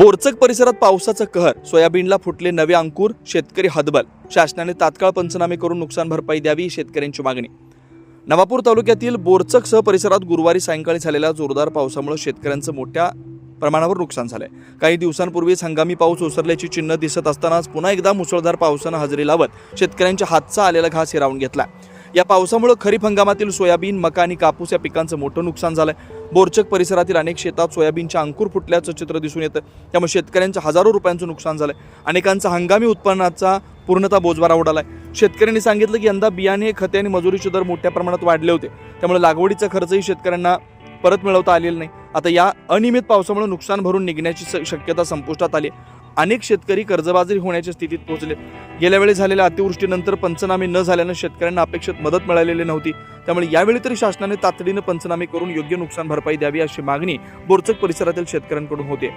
बोरचक परिसरात पावसाचं कहर. सोयाबीनला फुटले नवे अंकुर शेतकरी हदबल शासनाने तात्काळ पंचनामे करून नुकसान भरपाई द्यावी शेतकऱ्यांची मागणी. नवापूर तालुक्यातील बोरचकसह परिसरात गुरुवारी सायंकाळी झालेल्या जोरदार पावसामुळे शेतकऱ्यांचं मोठ्या प्रमाणावर नुकसान झालंय. काही दिवसांपूर्वीच हंगामी पाऊस ओसरल्याची चिन्ह दिसत असतानाच पुन्हा एकदा मुसळधार पावसानं हजेरी लावत शेतकऱ्यांच्या हातचा आलेला घास हिरावून घेतला या पावसामुळे खरीप हंगामातील सोयाबीन मका आणि कापूस या पिकांचं मोठं नुकसान झालंय. बोरचक परिसरातील अनेक शेतात सोयाबीनच्या अंकुर फुटल्याचं चित्र दिसून येतं. त्यामुळे शेतकऱ्यांचं हजारो रुपयांचं नुकसान झालंय. अनेकांचा हंगामी उत्पन्नाचा पूर्णतः बोजबारा उडालाय. शेतकऱ्यांनी सांगितलं की यंदा बियाणे खते आणि मजुरीचे दर मोठ्या प्रमाणात वाढले होते. त्यामुळे लागवडीचा खर्चही शेतकऱ्यांना परत मिळवता आलेला नाही. आता या अनियमित पावसामुळे नुकसान भरून निघण्याची शक्यता संपुष्टात आली अनेक शेतकरी कर्जबाजारी होण्याच्या स्थितीत पोहोचले. गेल्या वेळी झालेल्या अतिवृष्टीनंतर पंचनामे न झाल्यानं शेतकऱ्यांना अपेक्षित मदत मिळालेली नव्हती. त्यामुळे यावेळी तरी शासनाने तातडीनं पंचनामे करून योग्य नुकसान भरपाई द्यावी अशी मागणी बोरचक परिसरातील शेतकऱ्यांकडून होते.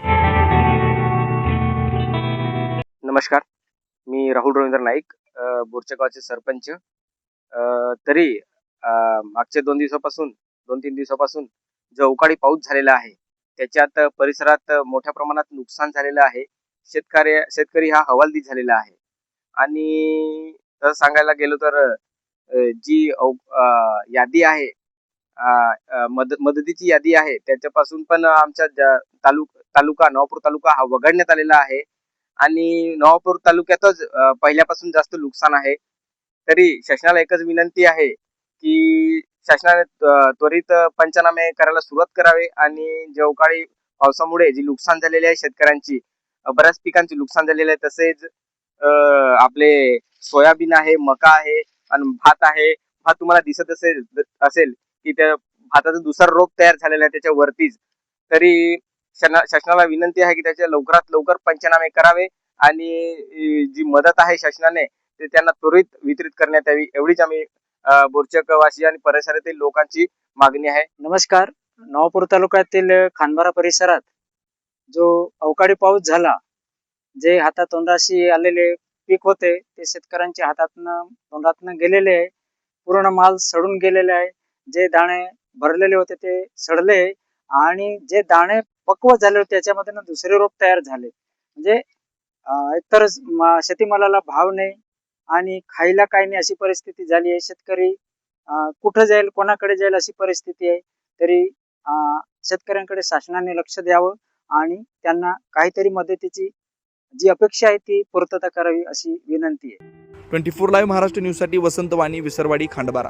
नमस्कार. मी राहुल रवींद्र नाईक बोरचकाचे सरपंच. तरी मागच्या दोन दिवसापासून दोन तीन दिवसापासून जो अवकाळी पाऊस झालेला आहे त्याच्यात परिसरात मोठ्या प्रमाणात नुकसान झालेलं आहे. शेतकरी शेतकरी हा हवालदी झालेला आहे. आणि तसं सांगायला गेलो तर जी अ, यादी आहे मदत मद मदतीची यादी आहे त्याच्यापासून पण आमच्या तालुक तालुका नवापूर तालुका हा वगळण्यात आलेला आहे. आणि नवापूर तालुक्यातच पहिल्यापासून जास्त नुकसान आहे. तरी शासनाला एकच विनंती आहे की शासनाने त्वरित पंचनामे करायला सुरुवात करावे. आणि जेवकाळी पावसामुळे जी नुकसान झालेली आहे शेतकऱ्यांची बऱ्याच पिकांचे नुकसान झालेले आहे. तसेच आपले सोयाबीन आहे मका आहे आणि भात आहे. भात तुम्हाला दिसत असेल असेल की त्या भाताचा दुसरा रोग तयार झालेला आहे त्याच्यावरतीच. तरी शासनाला विनंती आहे की त्याच्या लवकरात लवकर पंचनामे करावे आणि जी मदत आहे शासनाने ते त्यांना त्वरित वितरित करण्यात यावी. एवढीच आम्ही बोरचकवासी आणि परिसरातील लोकांची मागणी आहे. नमस्कार. नवापूर तालुक्यातील खानबारा परिसरात जो अवकाळी पाऊस झाला जे हातात तोंडाशी आलेले पीक होते ते शेतकऱ्यांच्या हातातनं तोंडातनं गेलेले आहे. पूर्ण माल सडून गेलेले आहे. जे दाणे भरलेले होते ते सडले आणि जे दाणे पक्व झाले होते त्याच्यामध्ये दुसरे रोप तयार झाले. म्हणजे एकतर शेतीमालाला भाव नाही आणि खायला काही नाही अशी परिस्थिती झाली आहे. शेतकरी कुठं जाईल कोणाकडे जाईल अशी परिस्थिती आहे तरी अं, शेतकऱ्यांकडे शासनाने लक्ष द्यावं. आणि त्यांना काहीतरी मदतीची जी अपेक्षा आहे ती पूर्तता करावी अशी विनंती आहे. ट्वेंटी फोर लाईव्ह महाराष्ट्र न्यूजसाठी वसंत वाणी विसरवाडी खांडबारा.